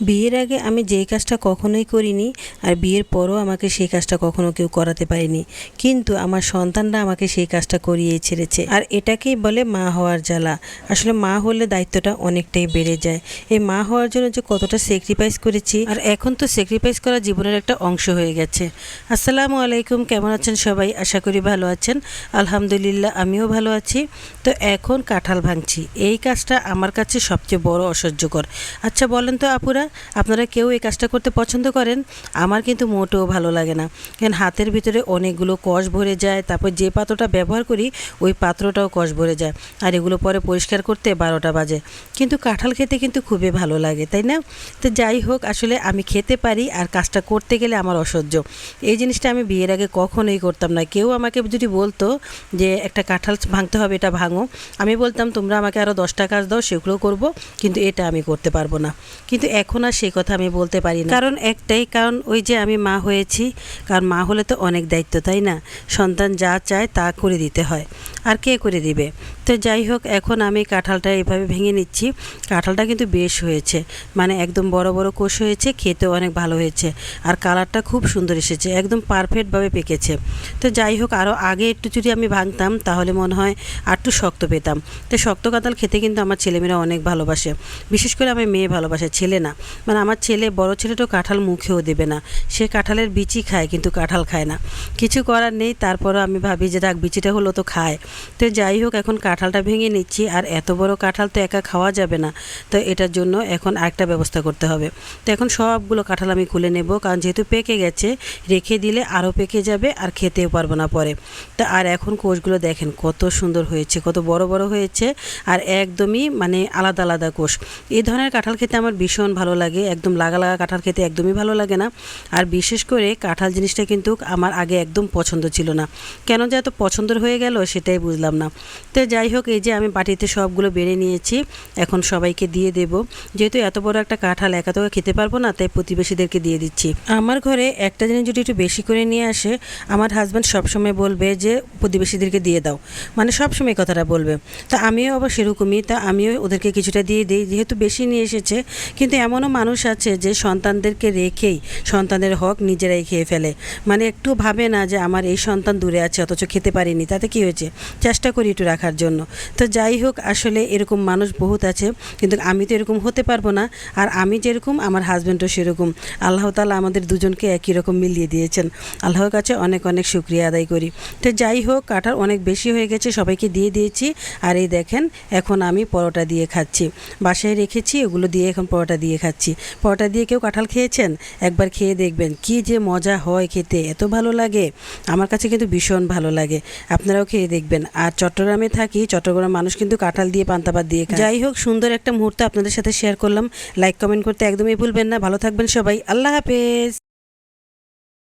বিয়ের আগে আমি যেই কাজটা কখনোই করিনি আর বিয়ের পরও আমাকে সেই কাজটা কখনো কেউ করাতে পারেনি। কিন্তু আমার সন্তানরা আমাকে সেই কাজটা করিয়ে ছেড়েছে। আর এটাকেই বলে মা হওয়ার জ্বালা। আসলে মা হলে দায়িত্বটা অনেকটাই বেড়ে যায়। এই মা হওয়ার জন্য যে কতটা স্যাক্রিফাইস করেছি আর এখন তো স্যাক্রিফাইস করা জীবনের একটা অংশ হয়ে গেছে। আসসালামু আলাইকুম, কেমন আছেন সবাই? আশা করি ভালো আছেন। আলহামদুলিল্লাহ, আমিও ভালো আছি। তো এখন কাঁঠাল ভাঙছি। এই কাজটা আমার কাছে সবচেয়ে বড় অসহ্যকর। আচ্ছা বলেন তো আপুরা আপনারা কেউ এই কাজটা করতে পছন্দ করেন, আমার কিন্তু মোটেও ভালো লাগে না। কারণ হাতের ভিতরে অনেকগুলো কষ ভরে যায়, তারপর যে পাত্রটা ব্যবহার করি, ওই পাত্রটাও কষ ভরে যায়। আর এগুলো পরে পরিষ্কার করতে বারোটা বাজে। কিন্তু কাঁঠাল খেতে কিন্তু খুবই ভালো লাগে, তাই না? তো যাই হোক, আসলে আমি খেতে পারি আর কাজটা করতে গেলে আমার অসহ্য। এই জিনিসটা আমি বিয়ের আগে কখনোই করতাম না। কেউ আমাকে যদি বলতো যে, একটা কাঁঠাল ভাঙতে হবে, এটা ভাঙো। আমি বলতাম, তোমরা আমাকে আরও দশটা কাজ দাও সেগুলো করব, কিন্তু এটা আমি করতে পারব না। কিন্তু এখন আর সেই কথা আমি বলতে পারি না। কারণ একটাই, কারণ ওই যে আমি মা হয়েছি, কারণ মা হলে তো অনেক দায়িত্ব, তাই না? সন্তান যা চায় তা করে দিতে হয়। আর কে করে দিবে? তো যাই হোক, এখন আমি কাঁঠালটা এভাবে ভেঙে নিচ্ছি। কাঁঠালটা কিন্তু বেশ হয়েছে। মানে একদম বড় বড় কোষ হয়েছে খেতেও অনেক ভালো হয়েছে। আর কালারটা খুব সুন্দর এসেছে, একদম পারফেক্টভাবে পেকেছে। তো যাই হোক, আরও আগে একটু যদি আমি ভাঙতাম, তাহলে মনে হয় আর একটু শক্ত পেতাম। তো শক্ত কাঁঠাল খেতে কিন্তু আমার ছেলেমেয়েরা অনেক ভালোবাসে। বিশেষ করে আমার মেয়ে ভালোবাসে, ছেলে না। মানে আমার ছেলে, বড় ছেলেটাও কাঁঠাল মুখেও দেবে না। সে কাঁঠালের বিচি খায় কিন্তু কাঁঠাল খায় না। কিছু করার নেই, তারপরও আমি ভাবি যে রাখ বিচিটা হলো তো খায়। তো যাই হোক, এখন কাঁঠালটা ভেঙে নিচ্ছি, আর এত বড় কাঁঠাল তো একা খাওয়া যাবে না। তো এটার জন্য এখন আরেকটা ব্যবস্থা করতে হবে। তো এখন সবগুলো কাঁঠাল আমি খুলে নেব, কারণ যেহেতু পেকে গেছে, রেখে দিলে আরও পেকে যাবে, আর খেতেও পারব না পরে। তা আর এখন কোষগুলো দেখেন, কত সুন্দর হয়েছে, কত বড় বড় হয়েছে, আর একদমই মানে আলাদা আলাদা কোষ। এই ধরনের কাঁঠাল খেতে আমার ভীষণ ভালো লাগে, একদম লাগা লাগা কাঁঠাল খেতে একদমই ভালো লাগে না। আর বিশেষ করে কাঁঠাল জিনিসটা কিন্তু আমার আগে একদম পছন্দ ছিল না। কেন যে এত পছন্দের হয়ে গেল সেটাই বুঝলাম না। তো যাই হোক, এই যে আমি বাটিতে সবগুলো বেড়ে নিয়েছি, এখন সবাইকে দিয়ে দেব। যেহেতু এত বড় একটা কাঁঠাল, একা তো খেতে পারব না, তাই প্রতিবেশীদেরকে দিয়ে দিচ্ছি। আমার ঘরে একটা জিনিস যদি একটু বেশি করে নিয়ে আসে, আমার হাজব্যান্ড সবসময় বলবে যে, প্রতিবেশীদেরকে দিয়ে দাও। মানে সবসময় কথাটা বলবে। তা আমিও আবার সেরকমই, তা আমিও ওদেরকে কিছুটা দিয়ে দিই। যেহেতু বেশি নিয়ে এসেছে, কিন্তু এমনও মানুষ আছে যে সন্তানদেরকে রেখেই সন্তানের হক নিজেরাই খেয়ে ফেলে। মানে একটু ভাবে না যে আমার এই সন্তান দূরে আছে, অথচ খেতে পারিনি। তাতে কি হয়েছে? চেষ্টা করি একটু রাখার জন্য। তো যাই হোক, আসলে এরকম মানুষ বহুত আছে, কিন্তু আমি তো এরকম হতে পারব না। আর আমি যেরকম, আমার হাজব্যান্ডও সেরকম। আল্লাহ তালা আমাদের দুজনকে একই রকম মিলিয়ে দিয়েছেন। আল্লাহর কাছে অনেক অনেক শুক্রিয়া আদায় করি। তো যাই হোক, কাঁঠাল অনেক বেশি হয়ে গেছে, সবাইকে দিয়ে দিয়েছি। আর এই দেখেন, এখন আমি পরোটা দিয়ে খাচ্ছি। বাসায় রেখেছি ওগুলো দিয়ে এখন পরোটা দিয়ে খাচ্ছি। পরোটা দিয়ে কেউ কাঁঠাল খেয়েছেন? একবার খেয়ে দেখবেন। কি যে মজা হয় খেতে, এত ভালো লাগে। আমার কাছে কিন্তু ভীষণ ভালো লাগে। আপনারাও খেয়ে দেখবেন। আর চট্টগ্রামে থাকি, চট্টগ্রাম মানুষ কিন্তু কাঁঠাল দিয়ে পান্তাবাদ দিয়ে যাই হোক, সুন্দর একটা মুহূর্ত আপনাদের সাথে শেয়ার করলাম। লাইক কমেন্ট করতে একদমই ভুলবেন না। ভালো থাকবেন সবাই। আল্লাহ হাফেজ।